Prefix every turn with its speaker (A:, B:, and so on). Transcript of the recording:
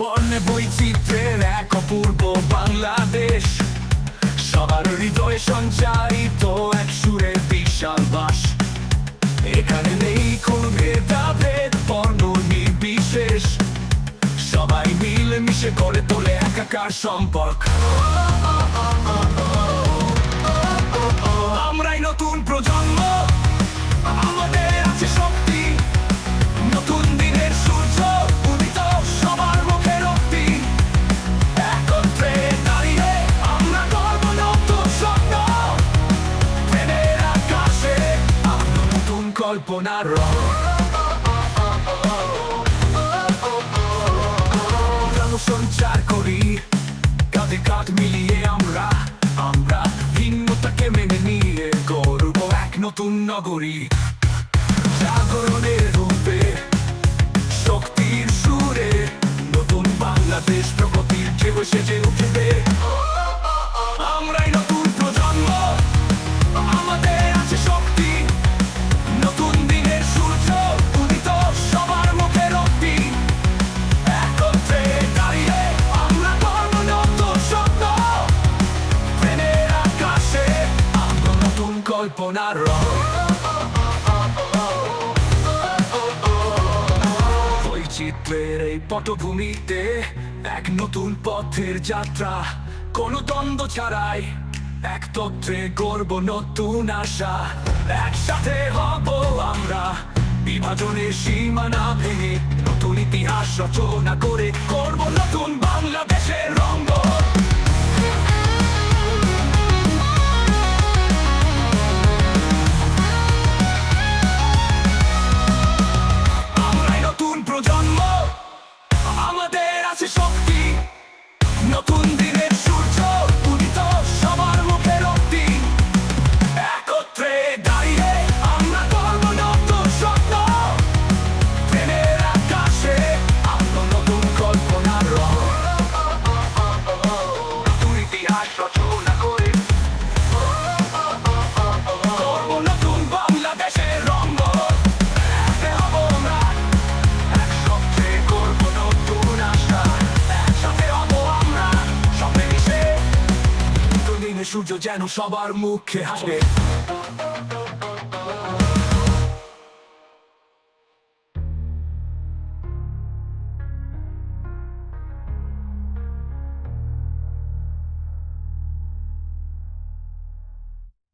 A: বর্ণে বৈচিত্র্যের এক অপূর্ব বাংলাদেশ। সবার হৃদয়ে সঞ্চারিত এক সুরের বিশাল বাস। এখানে নেই কোনো ভেদাভেদ, বর্ণ নির্বিশেষ। সবাই মিলে মিশে করে তোলে একাকার সম্পর্ক। আমরাই নতুন প্রজন্ম। প্রাণ সঞ্চার করি কাঁধে কাঁধ মিলিয়ে আমরা আমরা ভিন্নতাকে মেনে নিয়ে গর্ব এক নতুন নগরী জাগরণের রূপে শক্তির সুরে নতুন বাংলাদেশ প্রগতির ঢেউ সেজে কল্পনার রং বৈচিত্র্যের এই পটভূমিতে এক নতুন পথের যাত্রা কোনো দ্বন্দ্ব ছাড়াই এক তত্ত্বে গর্ব নতুন আশা একসাথে হব আমরা বিভাজনের সীমানা ভেঙে নতুন ইতিহাস রচনা করে করব নতুন বাংলাদেশের শক্তি নতুন দিনের সূর্য, উদিত সবার মুখে রক্তি। একত্রে দাঁড়িয়ে আমরা গর্ব নতুন স্বপ্ন। প্রেমের আকাশে আমরা নতুন কল্পনার রং। ইতিহাস রচনা সূর্য যেন সবার মুখে হাসবে